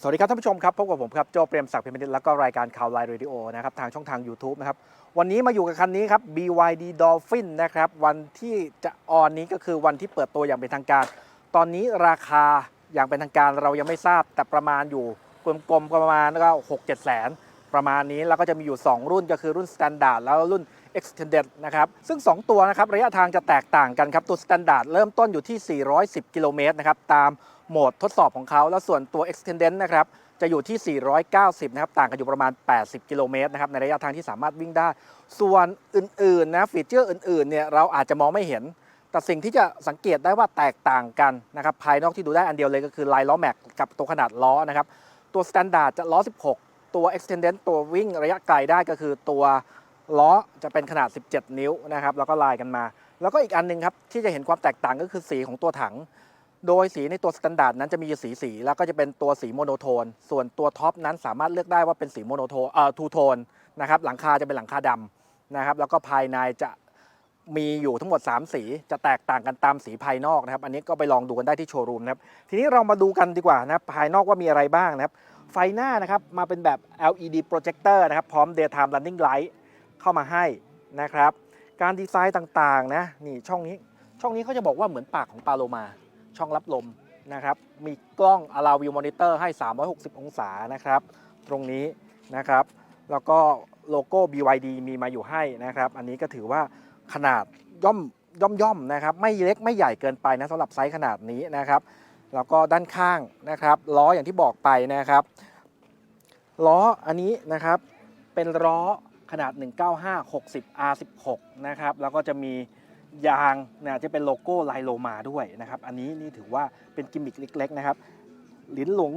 สวัสดีครับท่านผู้ชมครับพบกับผมครับโจเปรมศักดิ์พิมพ์นิตแล้วก็รายการข่าวไลน์เรดิโอนะครับทางช่องทาง YouTube นะครับวันนี้มาอยู่กับคันนี้ครับ BYD Dolphin นะครับวันที่จะออนนี้ก็คือวันที่เปิดตัวอย่างเป็นทางการ ตอนนี้ราคาอย่างเป็นทางการเรายังไม่ทราบแต่ประมาณอยู่กลมๆประมาณก็หกเจ็ดแสนประมาณนี้แล้วก็จะมีอยู่ 2 รุ่นก็คือรุ่น Standard แล้วรุ่น Extended นะครับซึ่ง 2 ตัวนะครับระยะทางจะแตกต่างกันครับตัว Standard เริ่มต้นอยู่ที่ 410 กิโลเมตรนะครับตามโหมดทดสอบของเขา แล้วส่วนตัว Extended นะครับจะอยู่ที่ 490 นะครับ ต่างกันอยู่ประมาณ 80 กิโลเมตรนะครับ ในระยะทางที่สามารถวิ่งได้ ส่วนอื่น ๆ นะ ฟีเจอร์อื่น ๆ เนี่ย เราอาจจะมองไม่เห็น แต่สิ่งที่จะสังเกตได้ว่าแตกต่างกันนะครับ ภายนอกที่ดูได้อันเดียวเลยก็คือลายล้อแม็กกับตัวขนาดล้อนะครับ ตัว Standard จะล้อ 16 ตัว Extended ตัววิ่งระยะไกลได้ก็คือตัว ล้อจะเป็นขนาด 17 นิ้วนะครับแล้วก็ลายกันมา แล้วก็อีกอันหนึงครับที่จะเห็นความแตกต่างก็คือสีของตัวถัง โดยสีในตัวสแตนดาร์ดนั้นจะมีสีสี แล้วก็จะเป็นตัวสีโมโนโทน ส่วนตัวท็อปนั้นสามารถเลือกได้ว่าเป็นสีโมโนโทนเอ่อทูโทนนะครับหลังคาจะเป็นหลังคาดำนะครับแล้วก็ภายในจะมีอยู่ทั้งหมด 3 สีจะแตกต่างกันตามสีภายนอกนะครับ อันนี้ก็ไปลองดูกันได้ที่โชว์รูมนะครับ ทีนี้เรามาดูกันดีกว่านะครับภายนอกว่ามีอะไรบ้างนะครับ ไฟหน้านะครับมาเป็นแบบ LED projector นะครับ พร้อม daytime running light เข้ามาให้นะครับ การดีไซน์ต่างๆนะนี่ช่องนี้ช่องนี้เขาจะบอกว่าเหมือนปากของปลาโลมา ช่องรับลมนะครับ มีกล้อง allow view monitor ให้ 360 องศานะครับ ตรงนี้นะครับ แล้วก็โลโก้ BYD มีมาอยู่ให้นะครับ อันนี้ก็ถือว่าขนาดย่อมย่อมย่อมนะครับ ไม่เล็กไม่ใหญ่เกินไปนะสำหรับไซส์ขนาดนี้นะครับ แล้วก็ด้านข้างนะครับล้ออย่างที่บอกไปนะครับล้ออันนี้นะครับเป็นล้อ ขนาด 195 60 R16 นะครับ แล้วก็จะมียางนะจะเป็นโลโก้ไลโลมาด้วยนะครับ อันนี้นี่ถือว่าเป็นกิมมิคเล็กๆนะครับ หลินหลง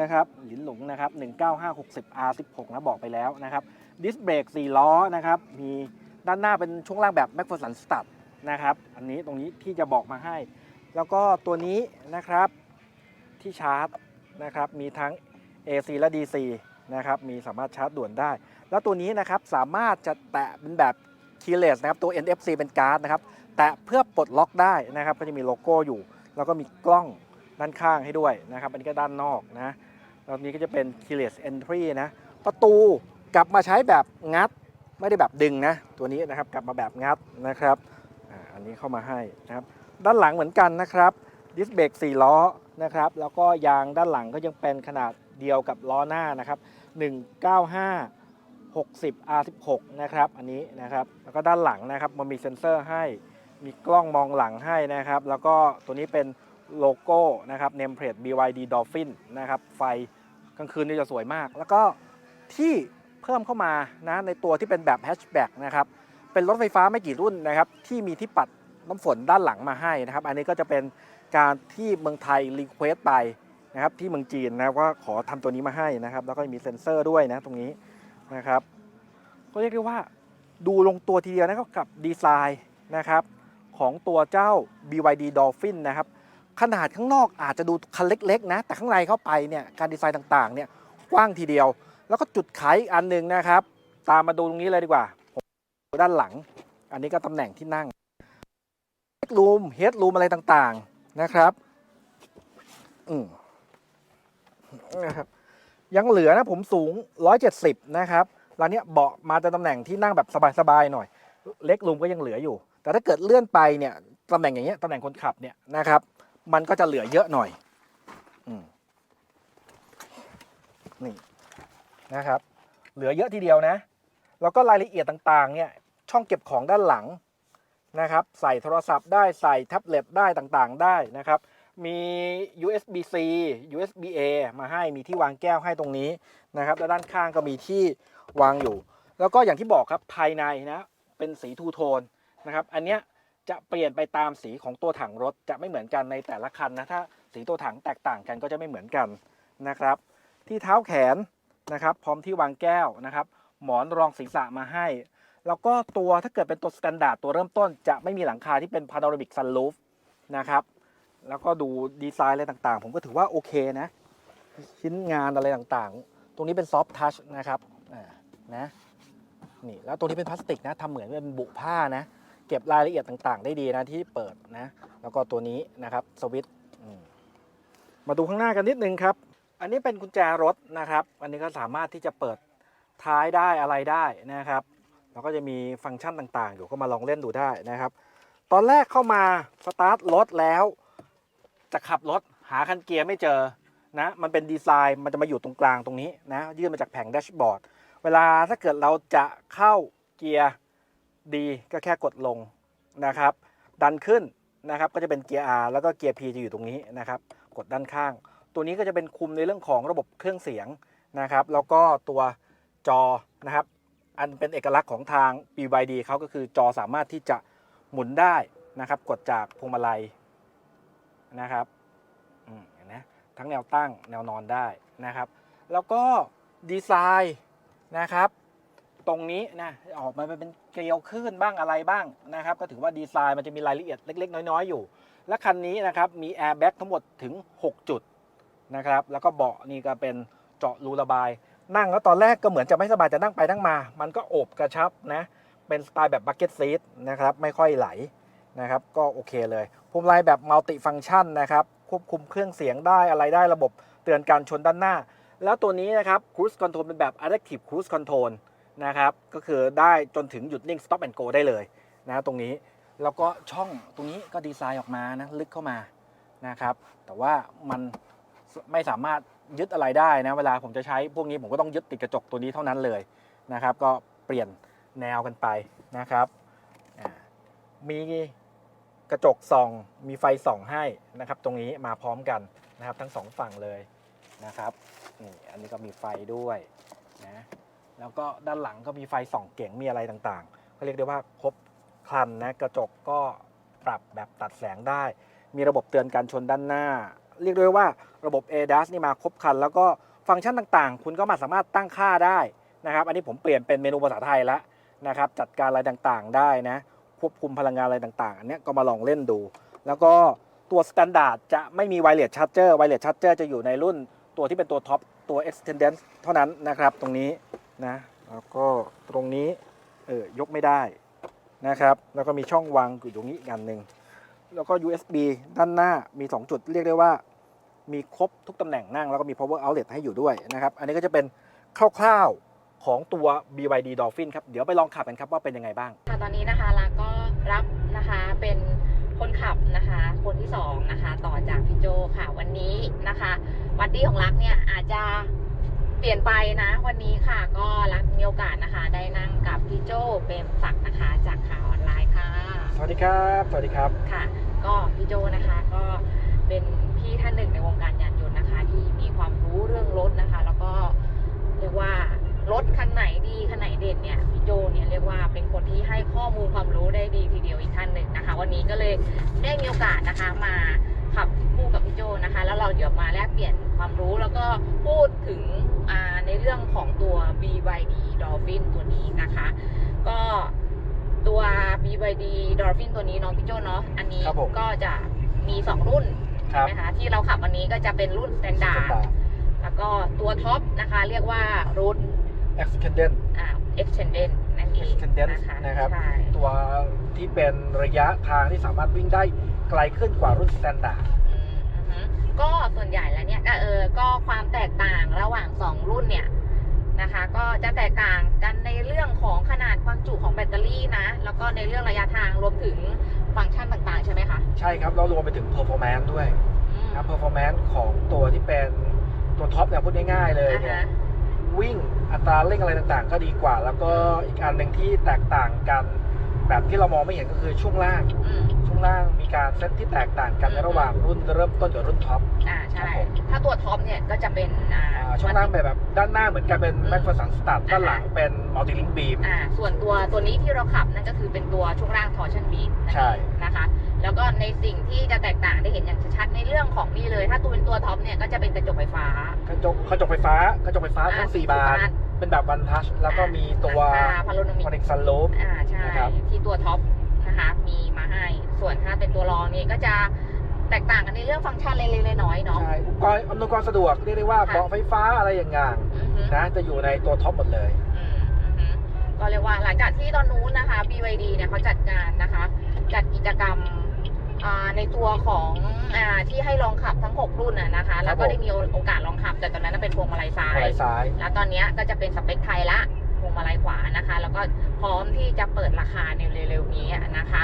นะครับ หลินหลงนะครับ 195 60 R16 นะบอกไปแล้วนะครับ ดิสเบรก4ล้อนะครับ มีด้านหน้าเป็นช่วงล่างแบบ m c p h e r s o n Stud นะครับ อันนี้ตรงนี้ที่จะบอกมาให้ แล้วก็ตัวนี้นะครับที่ชาร์จนะครับ มีทั้ง AC และ DC นะครับ มีสามารถชาร์จด่วนได้ แล้วตัวนี้นะครับสามารถจะแตะเป็นแบบ keyless นะครับตัว NFC เป็นการ์ดนะครับแตะเพื่อปลดล็อกได้นะครับ ก็จะมีโลโก้อยู่ แล้วก็มีกล้องด้านข้างให้ด้วยนะครับ อันนี้ก็ด้านนอกนะแล้วนี้ก็จะเป็น keyless entry นะ ประตูกลับมาใช้แบบงัดไม่ได้แบบดึงนะตัวนี้นะครับกลับมาแบบงัดนะครับอันนี้เข้ามาให้นะครับ ด้านหลังเหมือนกันนะครับดิสเบรก4ล้อนะครับแล้วก็ยางด้านหลังก็ยังเป็นขนาดเดียวกับล้อหน้านะครับ195 60 R16 นะครับ อันนี้นะครับ แล้วก็ด้านหลังนะครับ มันมีเซ็นเซอร์ให้ มีกล้องมองหลังให้นะครับ แล้วก็ตัวนี้เป็นโลโก้นะครับเนมเพลต BYD Dolphin นะครับ ไฟกลางคืนนี่จะสวยมาก แล้วก็ที่เพิ่มเข้ามานะในตัวที่เป็นแบบแฮชแบ็กนะครับ เป็นรถไฟฟ้าไม่กี่รุ่นนะครับ ที่มีที่ปัดน้ำฝนด้านหลังมาให้นะครับ อันนี้ก็จะเป็นการที่เมืองไทยรีเควสไปนะครับที่เมืองจีนนะว่าขอทำตัวนี้มาให้นะครับ แล้วก็มีเซ็นเซอร์ด้วยนะตรงนี้ นะครับ ก็เรียกได้ว่าดูลงตัวทีเดียวนะครับกับดีไซน์นะครับของตัวเจ้า BYD Dolphin นะครับ ขนาดข้างนอกอาจจะดูคันเล็กๆนะ แต่ข้างในเข้าไปเนี่ยการดีไซน์ต่างๆเนี่ยกว้างทีเดียว แล้วก็จุดขายอีกอันหนึ่งนะครับ ตามมาดูตรงนี้เลยดีกว่าผมดูด้านหลัง อันนี้ก็ตำแหน่งที่นั่งเฮดรูมเฮดรูมอะไรต่างๆนะครับ อืมนะครับ ยังเหลือนะผมสูง 170 นะครับแล้วเนี้ยเบาะมาแต่ตำแหน่งที่นั่งแบบสบายๆหน่อย เล็กลุมก็ยังเหลืออยู่ แต่ถ้าเกิดเลื่อนไปเนี่ยตำแหน่งอย่างเงี้ยตำแหน่งคนขับเนี่ยนะครับ มันก็จะเหลือเยอะหน่อยอืมนี่นะครับ เหลือเยอะทีเดียวนะ แล้วก็รายละเอียดต่างๆ เนี่ยช่องเก็บของด้านหลังนะครับ ใส่โทรศัพท์ได้ใส่แท็บเล็ตได้ต่างๆ ได้นะครับ มี USB C USB A มาให้มีที่วางแก้วให้ตรงนี้นะครับ แล้วด้านข้างก็มีที่วางอยู่ แล้วก็อย่างที่บอกครับภายในนะเป็นสีทูโทนนะครับ อันเนี้ยจะเปลี่ยนไปตามสีของตัวถังรถจะไม่เหมือนกันในแต่ละคันนะถ้าสีตัวถังแตกต่างกันก็จะไม่เหมือนกันนะครับ ที่เท้าแขนนะครับ พร้อมที่วางแก้วนะครับ หมอนรองศีรษะมาให้ แล้วก็ตัวถ้าเกิดเป็นตัวสแตนดาร์ดตัวเริ่มต้น จะไม่มีหลังคาที่เป็นพาโนรามิกซันรูฟนะครับ แล้วก็ดูดีไซน์อะไรต่างๆ ผมก็ถือว่าโอเคนะ ชิ้นงานอะไรต่างๆ ตรงนี้เป็นซอฟ t ทัชนะครับนะนี่แล้วตรงนี้เป็นพลาสติกนะทำเหมือนเป็นบุผ้านะ เก็บรายละเอียดต่างๆ ได้ดีนะที่เปิดนะ แล้วก็ตัวนี้นะครับสวิตช์มมาดูข้างหน้ากันนิดนึงครับ อันนี้เป็นกุญแจรถนะครับ อันนี้ก็สามารถที่จะเปิดท้ายได้อะไรได้นะครับแล้วก็จะมีฟังก์ชันต่างๆ อยู่ก็มาลองเล่นดูได้นะครับ ตอนแรกเข้ามาสตาร์ทรถแล้ว จะขับรถหาคันเกียร์ไม่เจอนะมันเป็นดีไซน์มันจะมาอยู่ตรงกลางตรงนี้นะยื่นมาจากแผงแดชบอร์ดเวลาถ้าเกิดเราจะเข้าเกียร์ดีก็แค่กดลงนะครับ ดันขึ้นนะครับก็จะเป็นเกียร์ R แล้วก็เกียร์ P จะอยู่ตรงนี้นะครับ กดด้านข้าง ตัวนี้ก็จะเป็นคุมในเรื่องของระบบเครื่องเสียงนะครับ แล้วก็ตัวจอนะครับ อันเป็นเอกลักษณ์ของทาง BYD เขาก็คือจอสามารถที่จะหมุนได้นะครับ กดจากพวงมาลัย นะครับอืมเห็นไหมทั้งแนวตั้งแนวนอนได้นะครับ แล้วก็ดีไซน์นะครับ ตรงนี้นะออกมาเป็นเกลียวขึ้นบ้างอะไรบ้างนะครับ ก็ถือว่าดีไซน์มันจะมีรายละเอียดเล็ก ๆ น้อยๆ อยู่ และคันนี้นะครับมีแอร์แบ็กทั้งหมดถึง 6 จุดนะครับ แล้วก็เบาะนี่ก็เป็นเจาะรูระบาย นั่งแล้วตอนแรกก็เหมือนจะไม่สบายแต่นั่งไปนั่งมา มันก็โอบกระชับนะเป็นสไตล์แบบบักเก็ตซีทนะครับไม่ค่อยไหล นะครับก็โอเคเลยพวงมาลัยแบบมัลติฟัง c t ชันนะครับควบคุมเครื่องเสียงได้อะไรได้ระบบเตือนการชนด้านหน้า แล้วตัวนี้นะครับ Cruise Control เป็นแบบ Adaptive Cruise Control นะครับก็คือได้จนถึงหยุดนิ่ง Stop and Go ได้เลยนะตรงนี้แล้วก็ช่องตรงนี้ก็ดีไซน์ออกมานะลึกเข้ามานะครับแต่ว่ามันไม่สามารถยึดอะไรได้นะเวลาผมจะใช้พวกนี้ผมก็ต้องยึดติดกระจกตัวนี้เท่านั้นเลยนะครับ ก็เปลี่ยนแนวกันไปนะครับมี กระจกส่อง มีไฟส่องให้นะครับ ตรงนี้มาพร้อมกันนะครับ ทั้งสองฝั่งเลยนะครับนี่อันนี้ก็มีไฟด้วยนะแล้วก็ด้านหลังก็มีไฟส่องเก่งมีอะไรต่างๆเขาเรียกได้ว่าครบครันนะกระจกก็ปรับแบบตัดแสงได้ มีระบบเตือนการชนด้านหน้า เรียกได้ว่าระบบ ADAS นี่มาครบครัน แล้วก็ฟังก์ชันต่างๆ คุณก็มาสามารถตั้งค่าได้นะครับ อันนี้ผมเปลี่ยนเป็นเมนูภาษาไทยแล้วนะครับ จัดการอะไรต่างๆได้นะ ควบคุมพลังงานอะไรต่างๆ อันนี้ก็มาลองเล่นดู แล้วก็ตัวสแตนดาร์ดจะไม่มีไวเลสชาร์เจอร์ไวเลสชาร์เจอร์จะอยู่ในรุ่นตัวที่เป็นตัวท็อปตัว Extended เท่านั้นนะครับตรงนี้นะแล้วก็ตรงนี้เออยกไม่ได้นะครับ แล้วก็มีช่องวางอยู่ตรงนี้อีกอันหนึ่งแล้วก็ USB ด้านหน้ามี 2 จุดเรียกได้ว่า มีครบทุกตำแหน่งนั่ง แล้วก็มี power outlet ให้อยู่ด้วยนะครับ อันนี้ก็จะเป็นคร่าวๆของตัว BYD Dolphin ครับ เดี๋ยวไปลองขับกันครับว่าเป็นยังไงบ้าง ค่ะ ตอนนี้นะคะลาก็รับนะคะเป็นคนขับนะ คะคนที่สองนะคะ ต่อจากพี่โจค่ะ วันนี้นะคะวัดดี้ของรักเนี่ยอาจจะเปลี่ยนไปนะ วันนี้ค่ะก็รักมีโอกาสนะคะ ได้นั่งกับพี่โจเปรมศักดิ์นะคะ จากข่าวออนไลน์ค่ะ สวัสดีครับ สวัสดีครับค่ะ ก็พี่โจนะคะก็เป็นพี่ท่านหนึ่งในวงการยานยนต์นะคะ ที่มีความรู้เรื่องรถนะคะ แล้วก็เรียกว่า รถคันไหนดีคันไหนเด่นเนี่ยพี่โจเนี่ยเรียกว่าเป็นคนที่ให้ข้อมูลความรู้ได้ดีทีเดียวอีกท่านหนึ่งนะคะ วันนี้ก็เลยได้มีโอกาสนะคะมาขับคู่กับพี่โจนะคะ แล้วเราเดี๋ยวมาแลกเปลี่ยนความรู้แล้วก็พูดถึงอ่าในเรื่องของตัว BYD Dolphin ตัวนี้นะคะ ก็ตัว BYD Dolphin ตัวนี้เนาะพี่โจเนาะอันนี้ครับผมก็จะมี 2 รุ่นครัใช่บไหมคะที่เราขับวันนี้ก็จะเป็นรุ่น Standard แล้วก็ตัวท็อปนะคะ เรียกว่ารุ่น Extended อ่า Extended นั่นเอง Extended นะคะนะครับ ใช่ ตัวที่เป็นระยะทางที่สามารถวิ่งได้ไกลขึ้นกว่ารุ่น Standard อืมอือฮึก็ส่วนใหญ่แล้วเนี่ยก็เออก็ความแตกต่างระหว่าง 2 รุ่นเนี่ยนะคะ ก็จะแตกต่างกันในเรื่องของขนาดความจุของแบตเตอรี่นะ แล้วก็ในเรื่องระยะทางรวมถึงฟังก์ชันต่างๆ ใช่ไหมคะใช่ครับแล้วรวมไปถึง performance ด้วยอืมนะ performance ของตัวที่เป็นตัวท็อปเนี่ยพูดง่ายๆเลยอ่าเนี่ยฮะ วิ่งอัตราเร่งอะไรต่างๆ ก็ดีกว่า แล้วก็อีกอันหนึ่งที่แตกต่างกัน แบบที่เรามองไม่เห็นก็คือช่วงล่าง อืม ช่วงล่างมีการเซตที่แตกต่างกันในระหว่างรุ่นเริ่มต้นกับรุ่นท็อป อ่าใช่ ครับผม ถ้าตัวท็อปเนี่ยก็จะเป็นอ่าอ่าช่วงล่างแบบแบบด้านหน้าเหมือนกันเป็นแม็กฟอร์สันสตาร์ด้านหลังเป็นมัลติลิงบีม อ่าส่วนตัวตัวนี้ที่เราขับนั่นก็คือเป็นตัวช่วงล่างทอร์ชันบีทใช่ นะคะ แล้วก็ในสิ่งที่จะแตกต่างได้เห็นอย่างชัดๆในเรื่องของนี่เลย ถ้าตัวเป็นตัวท็อปเนี่ยก็จะเป็นกระจกไฟฟ้ากระจกกระจกไฟฟ้ากระจกไฟฟ้าทั้ง4บาน เป็นแบบวันทัชแล้วก็มีตัวพาโรนามิคอนกเนคซันลูปอ่าใช่นะครับที่ตัวท็อปนะคะมีมาให้ส่วนถ้าเป็นตัวรองนี่ก็จะแตกต่างกันในเรื่องฟังก์ชันเล็กๆน้อยๆเนาะใช่อุปกรณ์อำนวยความสะดวกเรียกได้ว่าค่ะเบาะไฟฟ้าอะไรอย่างงางอือฮึนะจะอยู่ในตัวท็อปหมดเลยอืมอือฮึก็เรียกว่าหลังจากที่ตอนนู้นนะคะ BYD เนี่ยเขาจัดงานนะคะ จัดกิจกรรมอ่า ในตัวของอาที่ให้ลองขับทั้ง 6 รุ่นน่ะนะคะ แล้วก็ได้มีโอกาสลองขับ แต่ตอนลัยซ้าพวงยมาลัยซ้าย แล้วตอนเนี้ยก็จะเป็นสเปคไทยละพวงมาลัยขวานะคะ แล้วก็พร้อมที่จะเปิดราคาในเร็วๆนี้นะคะ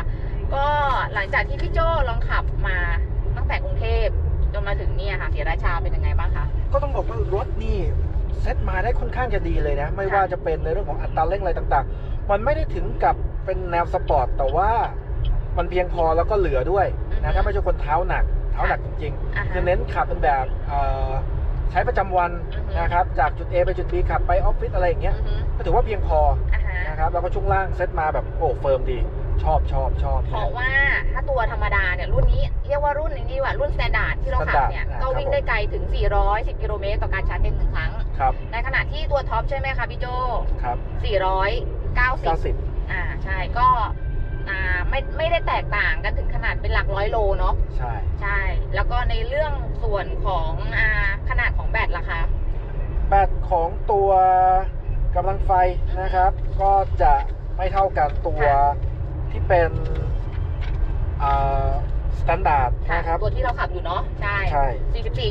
ก็หลังจากที่พี่โจลองขับมาตั้งแต่กรุงเทพจนมาถึงเนี่ยค่ะศรีราชาเป็นยังไงบ้างคะ ก็ต้องบอกว่ารถนี่เซ็ตมาได้ค่อนข้างจะดีเลยนะ ไม่ค่ะว่าจะเป็นในเรื่องของอัตราเร่งอะไรต่างๆ มันไม่ได้ถึงกับเป็นแนวสปอร์ตแต่ว่า มันเพียงพอแล้วก็เหลือด้วยนะถ้าไม่ใช่คนเท้าหนัก เท้าหนักจริงอ่าๆฮะ คือเน้นขับเป็นแบบเอ่อใช้ประจำวันอือฮึ นะครับจากจุด A ไปจุด B ขับไปออฟฟิศอะไรอย่างเงี้ยอือฮึก็ถือว่าเพียงพออ่าฮะนะครับแล้วก็ช่วงล่างเซ็ตมาแบบโอ้เฟิร์มดี ชอบชอบชอบ เพราะว่าถ้าตัวธรรมดาเนี่ยรุ่นนี้เรียกว่ารุ่นนี้ดีกว่ารุ่นสแตนดาร์ดที่เราขับเนี่ย Standard ก็วิ่งได้ไกลถึง 410 กิโลเมตรต่อการชาร์จเต็มหนึ่งครั้ง ครับในขณะที่ตัวท็อปใช่ไหมคะพี่โจ ครับ490 90 อ่าใช่ก็ อ่าไม่ไม่ได้แตกต่างกันถึงขนาดเป็นหลักร้อยโลเนาะใช่ ใช่ แล้วก็ในเรื่องส่วนของอ่าขนาดของแบตล่ะคะแบตของตัวกำลังไฟนะครับ ก็จะไม่เท่ากันตัวค่ะที่เป็นสแตนดาร์ดค่ะนะครับ ตัวที่เราขับอยู่เนาะใช่ใช่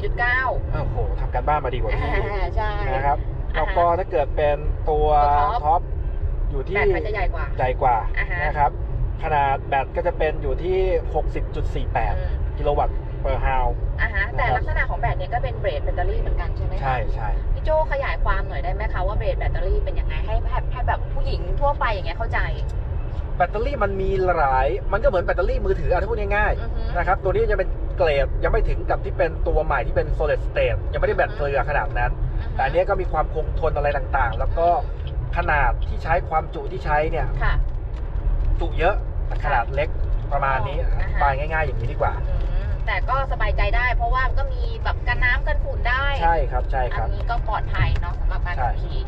44.9โอ้โหทำการบ้านมาดีกว่าพี่อ่าใช่ นะครับอ่าฮะแล้วก็ถ้าเกิดเป็นตัวตัวท็อป ท็อปอยู่ที่แบตมันจะใหญ่กว่า ใหญ่กว่าอ่าฮะ นะครับ ขนาดแบตก็จะเป็นอยู่ที่อืม60.48 กิโลวัตต์เปอร์ฮาวอ่าฮะ แต่นะครับลักษณะของแบตเนี่ยก็เป็นเบรดแบตเตอรี่เหมือนกันใช่ไหมคะใช่ใช่พี่โจขยายความหน่อยได้ไหมคะว่าเบรดแบตเตอรี่เป็นยังไงให้ให้ให้แบบผู้หญิงทั่วไปอย่างเงี้ยเข้าใจ แบตเตอรี่มันมีหลาย มันก็เหมือนแบตเตอรี่มือถืออะถ้าพูดง่ายๆอือฮึนะครับ ตัวนี้จะเป็นเกรดยังไม่ถึงกับที่เป็นตัวใหม่ที่เป็น solid state ยังไม่ได้แบตเกลือขนาดนั้นแต่อันเนี้ยก็มีความคงทนอะไรต่างๆ แล้วก็ขนาดที่ใช้ความจุที่ใช้เนี่ย ค่ะ จุเยอะแต่ขนาดเล็กประมาณนี้อ๋ออธิบายง่าย ๆ อย่างนี้ดีกว่า อืมแต่ก็สบายใจได้เพราะว่ามันก็มีแบบกันน้ำกันฝุ่นได้ ใช่ครับใช่คอัรับ นนี้ก็ปลอดภัยเนาะสำหรับการขับใช่ขี่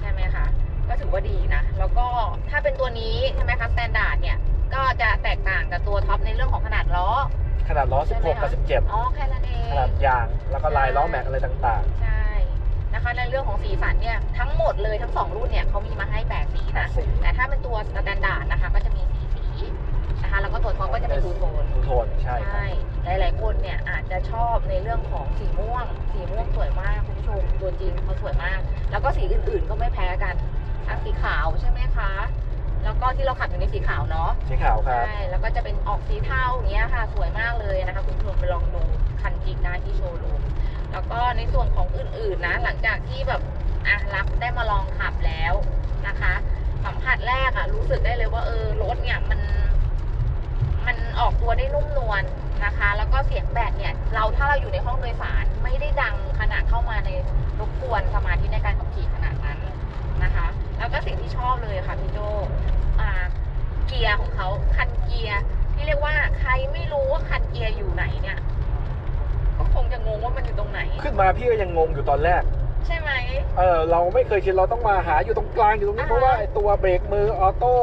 ใช่ไหมคะ ก็ถือว่าดีนะ แล้วก็ถ้าเป็นตัวนี้ใช่ไหมคะสแตนดาร์ดเนี่ย ก็จะแตกต่างกับตัวท็อปในเรื่องของขนาดล้อ ขนาดล้อ ใช่ไหม16กับ อ๋อแค่นั้นเอง17 ขนาดยางแล้วก็ลายล้อแม็กอะไรต่างใช่ นะคะในเรื่องของสีสันเนี่ยทั้งหมดเลยทั้งสองรุ่นเนี่ยเขามีมาให้แปดสีๆนะสีแต่ถ้าเป็นตัวสแตนดาร์ดนะคะก็จะมีสีสีนะคะแล้วก็ตัวท็อปก็จะเป็นทูโทนทูโทนใช่ครับใช่หลายๆคนเนี่ยอาจจะชอบในเรื่องของสีม่วง สีม่วงสวยมากคุณผู้ชมตัวจริงเขาสวยมาก แล้วก็สีอื่นๆก็ไม่แพ้กันทั้งสีขาวใช่ไหมคะแล้วก็ที่เราขับอยู่ในสีขาวเนาะสีขาวครับใช่แล้วก็จะเป็นออกสีเทาอย่างเงี้ยค่ะ สวยมากเลยนะคะ คุณผู้ชมไปลองดูคันจริงได้ที่โชว์รูม แล้วก็ในส่วนของอื่นๆนะ หลังจากที่แบบอะรักได้มาลองขับแล้วนะคะ สัมผัสแรกอะรู้สึกได้เลยว่าเออรถเนี่ยมัน มันออกตัวได้นุ่มนวลนะคะ แล้วก็เสียงแบตเนี่ย เราถ้าเราอยู่ในห้องโดยสารไม่ได้ดังขนาดเข้ามาในรบกวนสมาธิในการขับขี่ขนาดนั้นนะคะ แล้วก็สิ่งที่ชอบเลยค่ะพี่โจอ่าเกียร์ของเขาคันเกียร์ที่เรียกว่าใครไม่รู้ว่าคันเกียร์ มาพี่ก็ยังงงอยู่ตอนแรก ใช่ไหม เออเราไม่เคยคิดเราต้องมาหาอยู่ตรงกลางอยู่ตรงนี้อ่าฮะเพราะว่าไอ้ตัวเบรกมือออโต้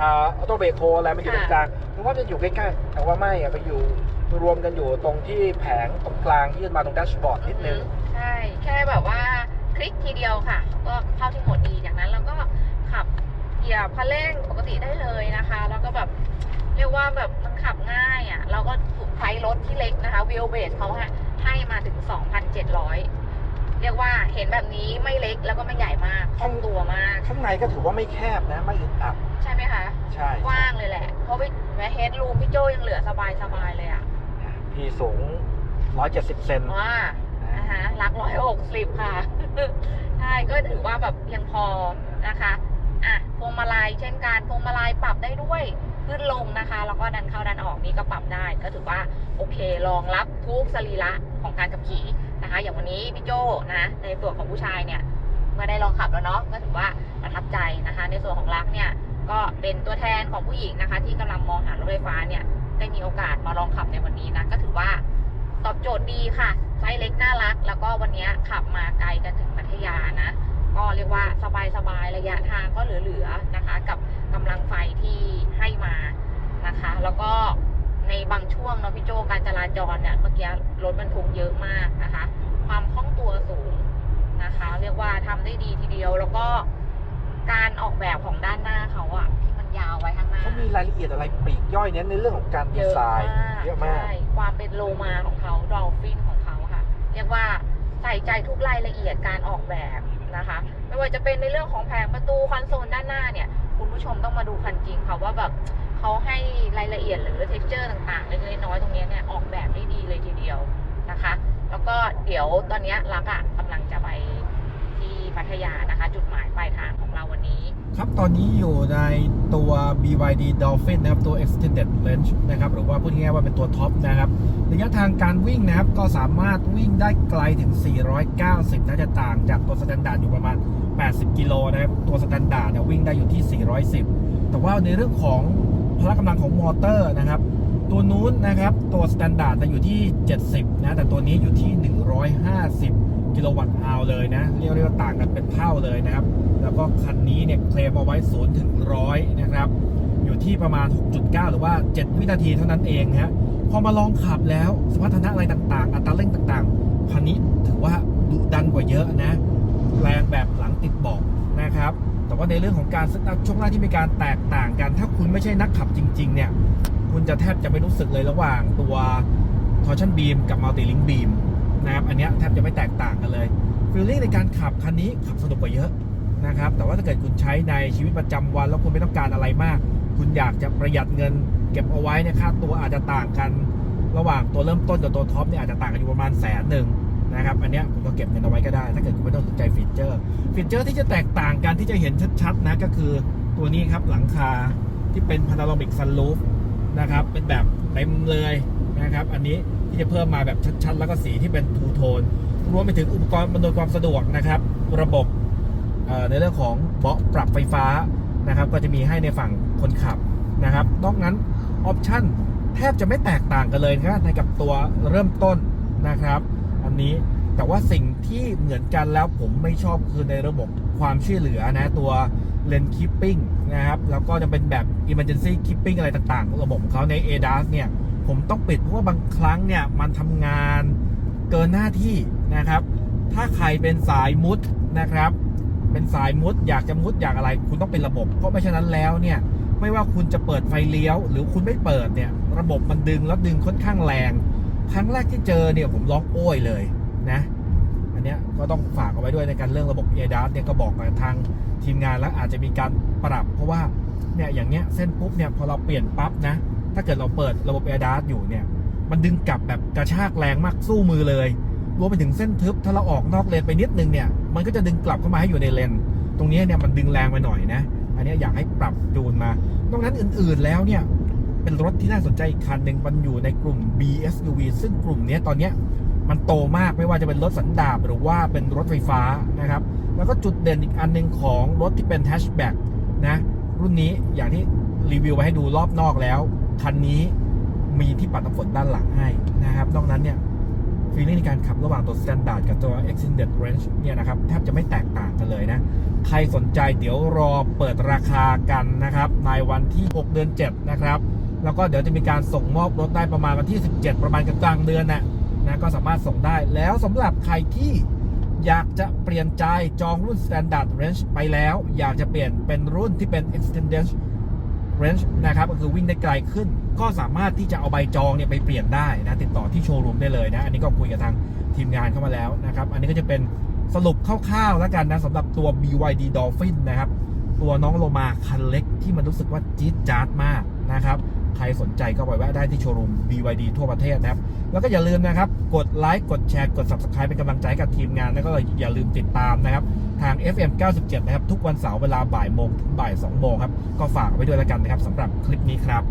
อ่าออโต้เบรกโฮอะไรมันอยู่ตรงกลางเพราะว่าจะอยู่ใกล้ๆแต่ว่าไม่อะไปอยู่รวมกันอยู่ตรงที่แผงตรงกลางยื่นมาตรงแดชบอร์ดนิดนึง ใช่ แค่แบบว่าคลิกทีเดียวค่ะ ก็เข้าที่โหมดดีจากนั้นเราก็ขับเหยียบคันเร่งปกติได้เลยนะคะ แล้วก็แบบเรียกว่าแบบมันขับง่ายอะ เราก็ใช้รถที่เล็กนะคะวิลเบสเขาให้ ให้มาถึง 2,700 เรียกว่าเห็นแบบนี้ไม่เล็กแล้วก็ไม่ใหญ่มากคล่องตัวมาก ข้างในก็ถือว่าไม่แคบนะ ไม่อึดอัด ใช่ไหมคะ ใช่กว้างเลยแหละ เพราะว่าแม้เฮดรูมพี่โจยังเหลือสบายสบายๆเลยอะ พี่สูง 170 เซนว่านะฮะรักร้อยหกสิบค่ะ ใช่ ก็ถือว่าแบบเพียงพอนะคะ อะ พวงมาลัยเช่นกัน พวงมาลัยปรับได้ด้วย ขึ้นลงนะคะ แล้วก็ดันเข้าดันออกนี่ก็ปรับได้ ก็ถือว่าโอเครองรับทุกสรีระของการขับขี่นะคะ อย่างวันนี้พี่โจนะในส่วนของผู้ชายเนี่ยเมื่อได้ลองขับแล้วเนาะก็ถือว่าประทับใจนะคะ ในส่วนของรักเนี่ยก็เป็นตัวแทนของผู้หญิงนะคะ ที่กำลังมองหารถไฟฟ้าเนี่ยได้มีโอกาสมาลองขับในวันนี้นะก็ถือว่าตอบโจทย์ดีค่ะไซส์เล็กน่ารัก แล้วก็วันนี้ขับมาไกลกันถึงพัทยานะ ก็เรียกว่าสบายๆระยะทางก็เหลือๆนะคะ กับกำลังไฟที่ให้มานะคะ แล้วก็ในบางช่วงเนาะพี่โจการจราจรเนี่ยเมื่อกี้รถบรรทุกเยอะมากนะคะ ความคล่องตัวสูงนะคะ เรียกว่าทำได้ดีทีเดียวแล้วก็การออกแบบของด้านหน้าเขาอะที่มันยาวไว้ข้างหน้าเขามีรายละเอียดอะไรปลีกย่อยเน้นในเรื่องของการดีเยอะไซน์มากเยอะมากใช่ความเป็นโลมาของเขาดอลฟินของเขาค่ะ เรียกว่าใส่ใจทุกรายละเอียดการออกแบบ นะคะ ไม่ว่าจะเป็นในเรื่องของแผงประตูคอนโซลด้านหน้าเนี่ย คุณผู้ชมต้องมาดูคันจริงค่ะว่าแบบเขาให้รายละเอียดหรือเท็กเจอร์ต่างๆเล็กๆน้อยๆตรงนี้เนี่ยออกแบบได้ดีเลยทีเดียวนะคะ แล้วก็เดี๋ยวตอนนี้รักอะกำลังจะไปที่พัทยานะคะ จุดหมายปลายทางของเราวันนี้ ครับ ตอนนี้อยู่ในตัว BYD Dolphin นะครับ ตัว Extended Range นะครับ หรือว่าพูดง่ายๆว่าเป็นตัวท็อปนะครับ ระยะทางการวิ่งนะครับ ก็สามารถวิ่งได้ไกลถึง 490 น่าจะต่างจากตัวสแตนดาร์ดอยู่ประมาณ 80 กิโลนะครับ ตัวสแตนดาร์ดเนี่ยวิ่งได้อยู่ที่ 410 แต่ว่าในเรื่องของพละกำลังของมอเตอร์นะครับ ตัวนู้นนะครับ ตัวสแตนดาร์ดจะอยู่ที่ 70 นะ แต่ตัวนี้อยู่ที่ 150 กิโลวัตต์อาวเลยนะเรียกได้ว่าต่างกันเป็นเท่าเลยนะครับ แล้วก็คันนี้เนี่ยเคลมเอาไว้0ถึง100นะครับ อยู่ที่ประมาณ 6.9 หรือว่า 7 วินาทีเท่านั้นเองฮะพอมาลองขับแล้วสมรรถนะอะไรต่างๆ อัตราเร่งต่างๆคันนี้ถือว่าดุดันกว่าเยอะนะแรงแบบหลังติดเบาะนะครับ แต่ว่าในเรื่องของการช่วงล่างที่มีการแตกต่างกัน ถ้าคุณไม่ใช่นักขับจริง ๆ เนี่ย คุณจะแทบจะไม่รู้สึกเลยระหว่างตัว torsion beam กับ multi link beam นะครับอันนี้แทบจะไม่แตกต่างกันเลยฟีลลิ่งในการขับคันนี้ขับสนุกกว่าเยอะนะครับแต่ว่าถ้าเกิดคุณใช้ในชีวิตประจำวัน แล้วคุณไม่ต้องการอะไรมาก คุณอยากจะประหยัดเงิน เก็บเอาไว้เนยค่าตัวอาจจะต่างกัน ระหว่างตัวเริ่มต้นกับตัวท็อปเนี่ยอาจจะต่างกันอยู่ประมาณแสนหนึ่งนะครับอันนี้คุณก็เก็บเงินเอาไว้ก็ได้ ถ้าเกิดคุณไม่ต้องสนใจฟีเจอร์ฟีเจอร์ที่จะแตกต่างกันที่จะเห็นชัดๆนะก็คือตัวนี้ครับหลังคาที่เป็นพานาโรมิกซัน o ูฟนะครับเป็นแบบเต็มเลยนะครับอันนี้ ที่จะเพิ่มมาแบบชัดๆ แล้วก็สีที่เป็นทูโทน รวมไปถึงอุปกรณ์บรรเทาความสะดวกนะครับ ระบบในเรื่องของเบาะปรับไฟฟ้านะครับ ก็จะมีให้ในฝั่งคนขับนะครับ นอกนั้นออปชั่นแทบจะไม่แตกต่างกันเลยนะในกับตัวเริ่มต้นนะครับ อันนี้แต่ว่าสิ่งที่เหมือนกันแล้วผมไม่ชอบคือในระบบความช่วยเหลือนะตัว Lane Keeping นะครับ แล้วก็จะเป็นแบบ Emergency Keeping อะไรต่างๆ ระบบของเขาใน ADAS เนี่ย ผมต้องปิดเพราะว่าบางครั้งเนี่ยมันทำงานเกินหน้าที่นะครับ ถ้าใครเป็นสายมุดนะครับ เป็นสายมุดอยากจะมุดอยากอะไร คุณต้องเป็นระบบเพราะไม่ฉะนั้นแล้วเนี่ยไม่ว่าคุณจะเปิดไฟเลี้ยว หรือคุณไม่เปิดเนี่ยระบบมันดึงแล้วดึงค่อนข้างแรง ครั้งแรกที่เจอเนี่ยผมร้องโอ้ยเลยนะอันเนี้ยก็ต้องฝากเอาไว้ด้วยในการเรื่องระบบ a d a s เนี่ยก็บอกกับทางทีมงานแล้วอาจจะมีการปรับ เพราะว่าเนี่ยอย่างเงี้ยเส้นปุ๊บเนี่ยพอเราเปลี่ยนปั๊บนะ ถ้าเกิดเราเปิดระบบ a d a s อยู่เนี่ย มันดึงกลับแบบกระชากแรงมากสู้มือเลยรวมไปถึงเส้นทึบถ้าเราออกนอกเลนไปนิดนึงเนี่ย มันก็จะดึงกลับเข้ามาให้อยู่ในเลน ตรงนี้เนี่ยมันดึงแรงไปหน่อยนะ อันนี้อยากให้ปรับจูนมา นอกนั้นอื่นๆแล้วเนี่ยเป็นรถที่น่าสนใจอีกคันหนึ่งมันอยู่ในกลุ่ม BSUV ซึ่งกลุ่มนี้ตอนนี้มันโตมากไม่ว่าจะเป็นรถสันดาปหรือว่าเป็นรถไฟฟ้านะครับ แล้วก็จุดเด่นอีกอันหนึ่งของรถที่เป็นแฮชแบ็กนะรุ่นนี้อย่างที่รีวิวไว้ให้ดูรอบนอกแล้ว คันนี้มีที่ปัดน้ำฝนด้านหลังให้นะครับ นอกนั้นเนี่ยฟีลลิ่งในการขับระหว่างตัว Standard กับตัว Extended Range เนี่ยนะครับ แทบจะไม่แตกต่างกันเลยนะ ใครสนใจเดี๋ยวรอเปิดราคากันนะครับ ในวันที่ 6 เดือน 7 นะครับ แล้วก็เดี๋ยวจะมีการส่งมอบรถได้ประมาณวันที่ 17 ประมาณกลางเดือนน่ะนะก็สามารถส่งได้แล้วสำหรับใครที่อยากจะเปลี่ยนใจจองรุ่น Standard Range ไปแล้ว อยากจะเปลี่ยนเป็นรุ่นที่เป็น Extended Range นะครับก็คือวิ่งได้ไกลขึ้น ก็สามารถที่จะเอาใบจองเนี่ยไปเปลี่ยนได้นะติดต่อที่โชว์รูมได้เลยนะอันนี้ก็คุยกับทางทีมงานเข้ามาแล้วนะครับ อันนี้ก็จะเป็นสรุปคร่าวๆแล้วกันนะสำหรับตัว BYD Dolphin นะครับ ตัวน้องโลมาคันเล็กที่มันรู้สึกว่าจี๊ดจ๊าดมากนะครับใครสนใจก็ไปแวะได้ที่โชว์รูม BYD ทั่วประเทศนะครับ แล้วก็อย่าลืมนะครับ กดไลค์กดแชร์กด Subscribe เป็นกำลังใจกับทีมงาน แล้วก็อย่าลืมติดตามนะครับ ทาง FM 97 นะครับ ทุกวันเสาร์เวลาบ่ายโมงถึงบ่าย2โมงครับ ก็ฝากไว้ด้วยแล้วกันนะครับสำหรับคลิปนี้ครับ